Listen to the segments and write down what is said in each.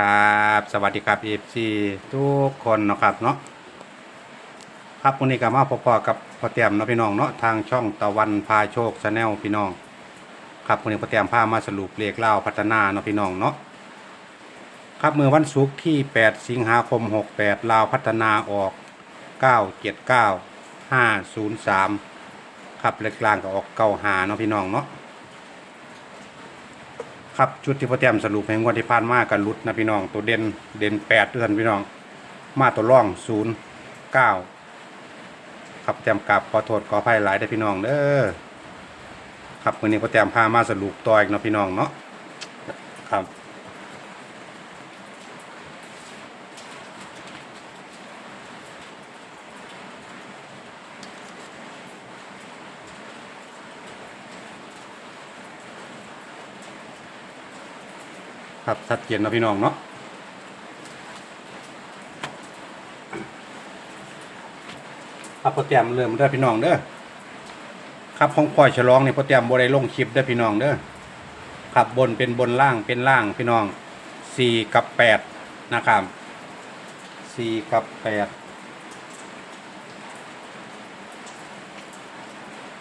ครับ สวัสดีครับเอฟซีทุกคนนะครับเนาะครับวันนี้ก็มาพบๆกับพ่อเตียมเนาะพี่น้องเนาะทางช่องตะวันพาโชคชาแนลพี่น้อง ครับวันนี้พ่อเตียมพามาสรุปเลขเล่าพัฒนาเนาะพี่น้องเนาะครับเมื่อวันศุกร์ที่ 8 สิงหาคม 68 ลาวพัฒนาออก 979 503 ครับเลขกลางก็ออก95เนาะพี่น้องเนาะ ครับชุดที่พ่อแต้มสรุปให้งวดที่ผ่านมากันลุดนะพี่น้อง ตัวเด่นเด่นแปดเดือนพี่น้อง มาตัวร่องศูนย์เก้าครับแต้มกลับขอโทษขออภัยหลายได้พี่น้องเด้อครับวันนี้พ่อแต้มพามาสรุปต่ออีกเนาะพี่น้องเนาะครับ ครับชัดเจนเนาะพี่น้องเนาะครับโปรแกรมเริ่มเด้พี่น้องเด้อครับของปล่อยฉลองเนี่ยโปรแกรมบ่ได้ลงคลิปเด้พี่น้องเด้อครับบนเป็นบนล่างเป็นล่างพี่น้องสี่กับแปดนะครับสี่กับแปด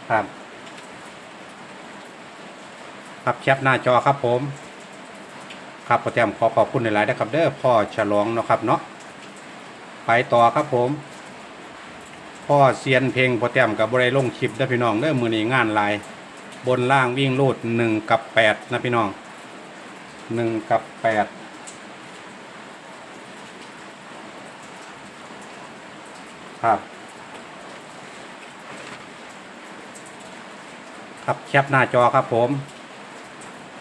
ครับครับแคปหน้าจอครับผม ครับพ่อแต้มขอขอบคุณในหลายๆนะครับเด้อพ่อฉลองเนาะครับเนาะไปต่อครับผม พ่อเซียนเพลงพ่อแต้มกับบริลงคลิปเด้อพี่น้องเด้อมือนี้งานลาย บนล่างวิ่งรูดหนึ่งกับแปดนะพี่น้องหนึ่งกับแปดครับครับแคปหน้าจอครับผม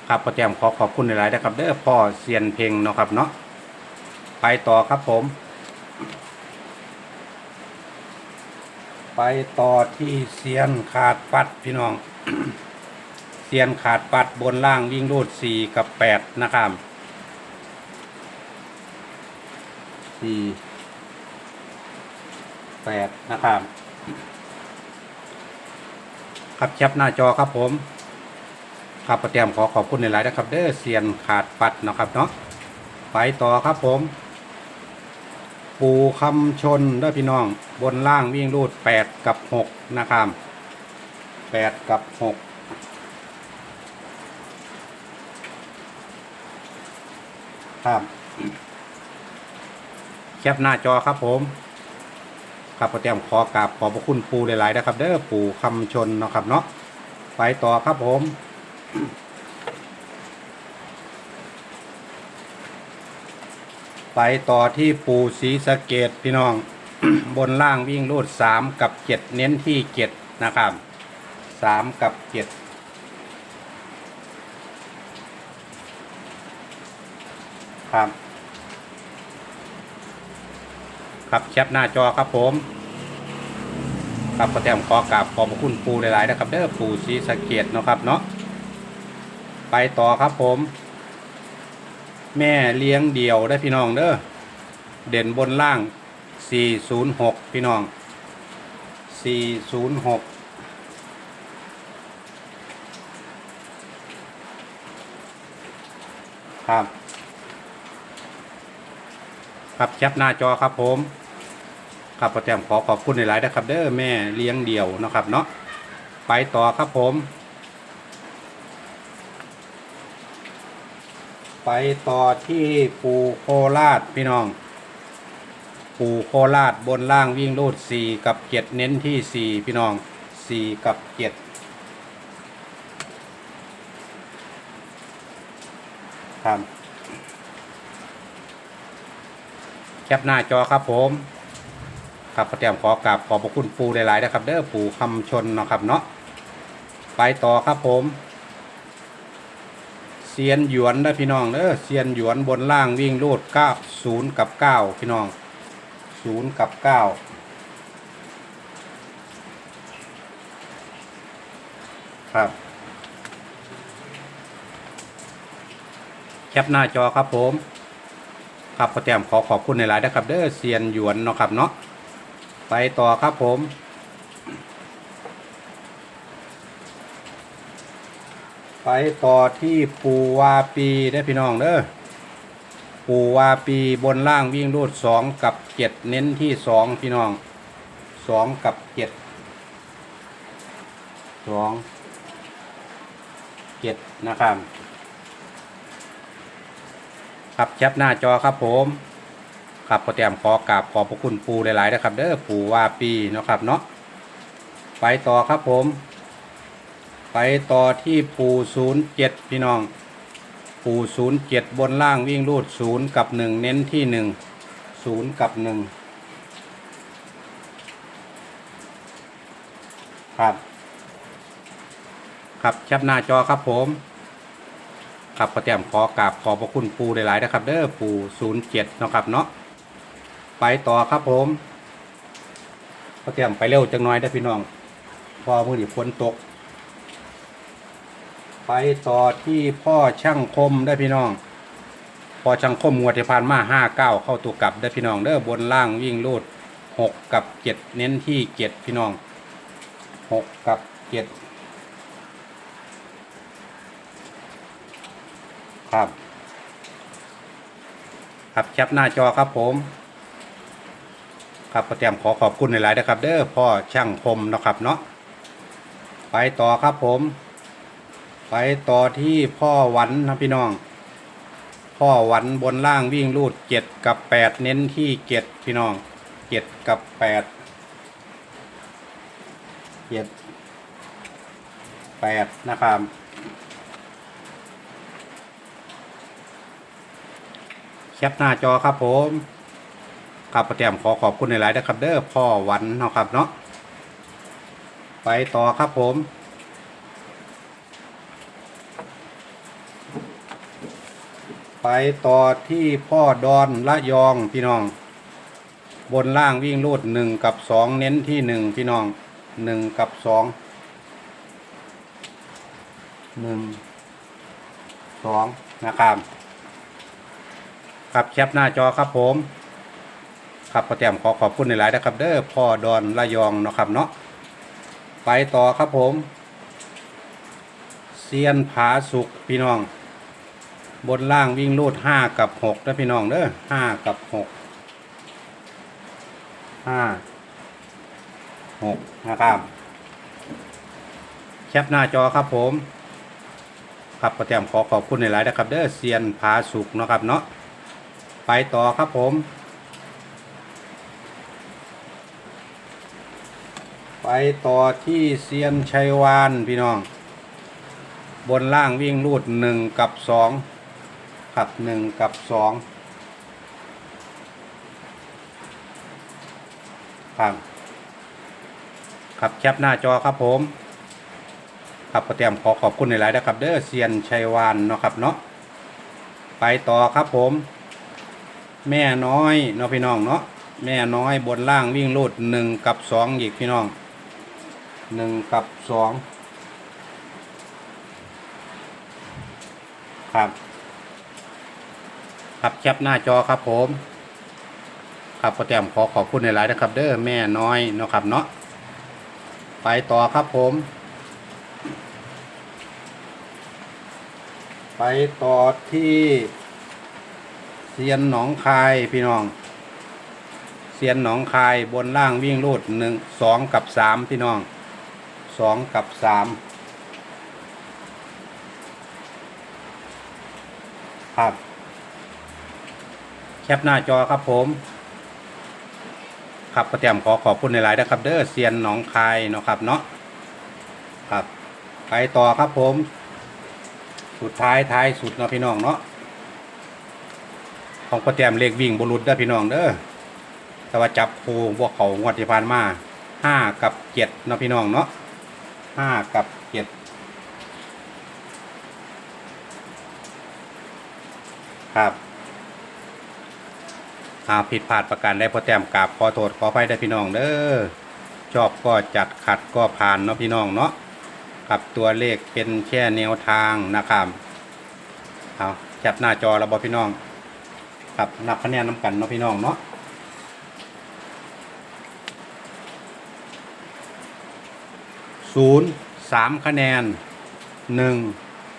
ครับพ่อแจมขอขอบคุณหลายๆนะครับเด้อพ่อเซียนเพลงเนาะครับเนาะไปต่อครับผม ไปต่อที่เซียนขาดปัดพี่น้องเซียนขาดปัดบนล่างวิ่งรูดสี่กับแปดนะครับสี่แปดนะครับ ครับแคปหน้าจอครับผม ครับประเตรียมขอขอบคุณในหลายๆนะครับ เด้อเซียนขาดปัดเนาะครับเนาะไปต่อครับผม ปูคำชนเด้อพี่น้องบนล่างวิ่งรูดแปดกับหกนะครับแปดกับหกครับแคปหน้าจอครับผมครับประเตรียมขอกราบขอบพระคุณปูหลายๆนะครับ เด้อปูคำชนเนาะครับเนาะไปต่อครับผม ไปต่อที่ปูสีสะเกตพี่น้อง บนล่างวิ่งรูดสามกับเจ็ดเน้นที่เจ็ดนะครับสามกับเจ็ดครับ ครับแคปหน้าจอครับผมครับก็แต้มขอกราบขอบคุณปูหลายๆนะครับเด้อปูสีสะเกตเนาะครับเนาะ ไปต่อครับผม แม่เลี้ยงเดี่ยวได้พี่น้องเด้อเด่นบนล่าง 406 พี่น้อง 406ครับ ครับแคปหน้าจอครับผมครับประแจมขอขอบคุณในหลายๆนะครับ เด้อแม่เลี้ยงเดี่ยวนะครับเนาะไปต่อครับผม ไปต่อที่ปูโคราชพี่น้อง ปูโคราชบนล่างวิ่งรูดสี่กับเจ็ดเน้นที่สี่พี่น้องสี่กับเจ็ดครับแคปหน้าจอครับผมครับประเตรียมขอกราบขอบพระคุณปูหลายๆนะครับ เด้อปูคำชนเนาะครับเนาะไปต่อครับผม เซียนหยวนนะพี่น้องเด้อเซียนหยวนบนล่างวิ่งรูดเก้าศูนย์กับเก้าพี่น้องศูนย์กับเก้าครับ แคปหน้าจอครับผมครับพอแต้มขอขอบคุณในหลายนะครับ เด้อเซียนหยวนเนาะครับเนาะไปต่อครับผม ไปต่อที่ปูวาปีได้พี่น้องเด้อปูวาปีบนล่างวิ่งรูดสองกับเจ็ดเน้นที่สองพี่น้องสองกับเจ็ดสองเจ็ดนะครับครับแคปหน้าจอครับผมครับโปรแกรมขอกราบขอบพระคุณปูหลายๆนะครับเด้อปูวาปีนะครับเนาะไปต่อครับผม ไปต่อที่ปูศูนย์เจ็ดพี่น้อง ปูศูนย์เจ็ดบนล่างวิ่งรูดศูนย์กับหนึ่งเน้นที่หนึ่งศูนย์กับหนึ่งครับครับแคปหน้าจอครับผมครับพระแตมขอกราบขอบพระคุณปูหลายๆนะครับ เด้อปูศูนย์เจ็ดนาะครับเนาะไปต่อครับผมพระแตมไปเร็วจังน้อยได้พี่น้อง พอมือดีฝนตก ไปต่อที่พ่อช่างคมได้พี่น้อง พ่อช่างคมงวดที่ผ่านมาห้าเก้าเข้าตัวกลับได้พี่น้องเด้อบนล่างวิ่งรูดหกกับเจ็ดเน้นที่เจ็ดพี่น้องหกกับเจ็ดครับครับแคปหน้าจอครับผมครับประแตมขอขอบคุณหลายๆนะครับ เด้อพ่อช่างคมนะครับเนาะไปต่อครับผม ไปต่อที่พ่อวันนะพี่น้อง พ่อวันบนล่างวิ่งรูดเจ็ดกับแปดเน้นที่เจ็ดพี่น้องเจ็ดกับแปดเจ็ดแปดนะครับแคปหน้าจอครับผมครับประแตมขอขอบคุณในหลายนะครับเด้อพ่อวันเนาะครับเนาะไปต่อครับผม ไปต่อที่พ่อดอนละยองพี่น้อง บนล่างวิ่งรูดหนึ่งกับสองเน้นที่หนึ่งพี่น้องหนึ่งกับสองหนึ่งสองนะครับครับแคปหน้าจอครับผมครับประแตมขอขอบคุณหลายๆนะครับ เด้อพ่อดอนละยองเนาะครับเนาะไปต่อครับผมเซียนผาสุกพี่น้อง บนล่างวิ่งรูดห้ากับหกนะพี่น้องเด้อห้ากับหกห้าหกนะครับ แคปหน้าจอครับผม ครับประแตมขอขอบคุณในหลายนะครับ เด้อเซียนผาสุกนะครับเนาะไปต่อครับผมไปต่อที่เซียนชัยวานพี่น้อง บนล่างวิ่งรูดหนึ่งกับสอง ขับหนึ่งกับสองครับครับแคปหน้าจอครับผม ครับประเตรียมขอขอบคุณในหลายนะครับ เด้อเซียนชัยวานเนาะครับเนาะไปต่อครับผม แม่น้อยเนาะพี่น้องเนาะแม่น้อยบนล่างวิ่งรูดหนึ่งกับสองอีกพี่น้องหนึ่งกับสองครับ ครับแคปหน้าจอครับผมครับโปรแกรมขอขอบคุณในหลายๆนะครับ เด้อแม่น้อยเนาะครับเนาะไปต่อครับผม ไปต่อที่เซียนหนองคายพี่น้องเซียนหนองคายบนล่างวิ่งรูดหนึ่งสองกับสามพี่น้องสองกับสามครับ แคปหน้าจอครับผม ครับประเตียมขอขอบคุณในหลายนะครับ เด้อเซียนหนองคายเนาะครับเนาะครับไปต่อครับผม สุดท้ายท้ายสุดเนาะพี่น้องเนาะของประเตียมเลขวิ่งบรุษเด้อพี่น้องเด้อแต่ว่าจับโคูพวกเขางวดที่ผ่านมาห้ากับเจ็ดเนาะพี่น้องเนาะห้ากับเจ็ดครับ อาผิดพลาดประการได้พอแต้มกราบขอโทษขออภัยได้พี่น้องเด้อชอบก็จัดขัดก็ผ่านเนาะพี่น้องเนาะกับตัวเลขเป็นแค่แนวทางนะครับเอาแคปหน้าจอแล้วบอพี่น้องครับนับคะแนนน้ำกันเนาะพี่น้องเนาะศูนย์สามคะแนนหนึ่ง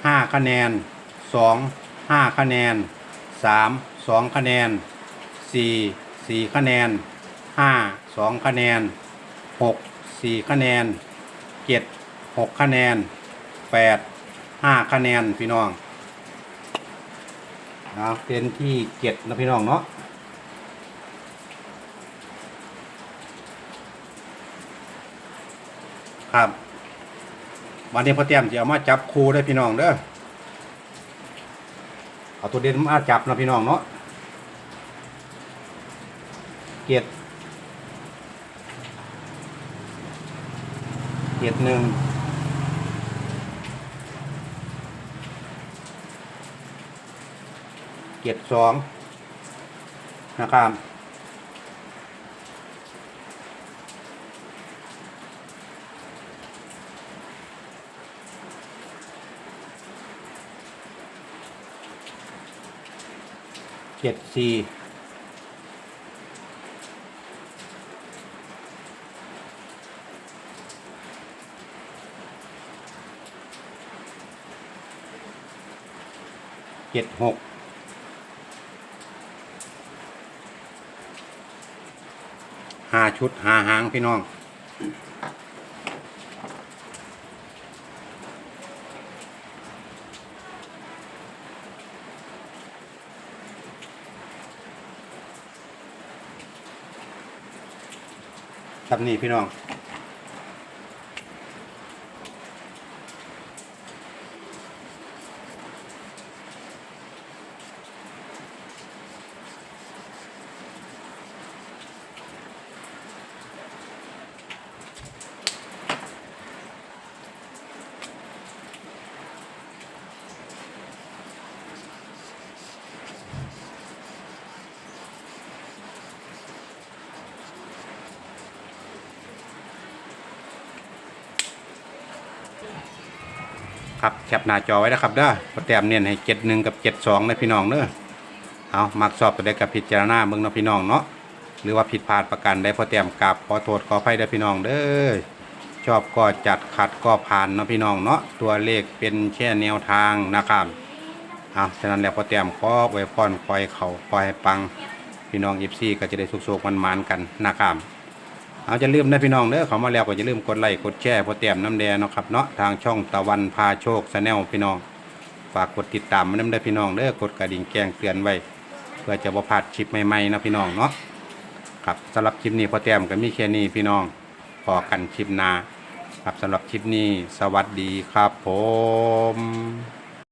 ห้าคะแนนสองห้าคะแนนสามสองคะแนน สี่สี่คะแนนห้าสองคะแนนหกสี่คะแนนเจ็ดหกคะแนนแปดห้าคะแนนพี่น้องเอาเต็นที่เจ็ดนะพี่น้องเนาะครับ วันนี้พอเตรียมจะเอามาจับครูได้พี่น้องเด้อเอาตัวเด่นมาจับนะพี่น้องเนาะ เกียรติเกียรติหนึ่งเกียรติสองนะครับเจ็ดสี่ เจ็ดหกห้าชุดห้าหางพี่น้อง ครับนี่พี่น้อง ครับแคปหน้าจอไว้นะครับเด้อพอแต้มเน้นให้เจ็ดหนึ่งกับเจ็ดสองนะพี่น้องเด้อเอามักสอบตัวใดกับพิจารณาเบิ่งเนะพี่น้องเนาะหรือว่าผิดพลาดประกันได้พอแต้มกราบขอโทษขออภัยเด้อพี่น้องเด้อชอบก็จัดขัดก็ผ่านเนาะพี่น้องเนาะตัวเลขเป็นแค่แนวทางนะครับเอาฉะนั้นแล้วพอแต้มขอไว้พรคอยเขาคอยให้ปังพี่น้องเอฟซีก็จะได้สุกๆมันๆกันนะครับ เอาจะลืมนะพี่น้องเด้อเขามาแล้วก็จะลืมกดไลค์กดแชร์พอเตรียมน้ำแดงเนาะครับเนาะทางช่องตะวันพาโชคชาแนลพี่น้องฝากกดติดตามมันน้ำได้พี่น้องเด้อกดกระดิ่งแจ้งเตือนไว้ เพื่อจะบ่พลาดคลิปใหม่ๆนะพี่น้องเนาะครับสำหรับคลิปนี้พอเตรียมก็มีแค่นี้พี่น้องพอกันคลิปหน้าครับสำหรับคลิปนี้สวัสดีครับผม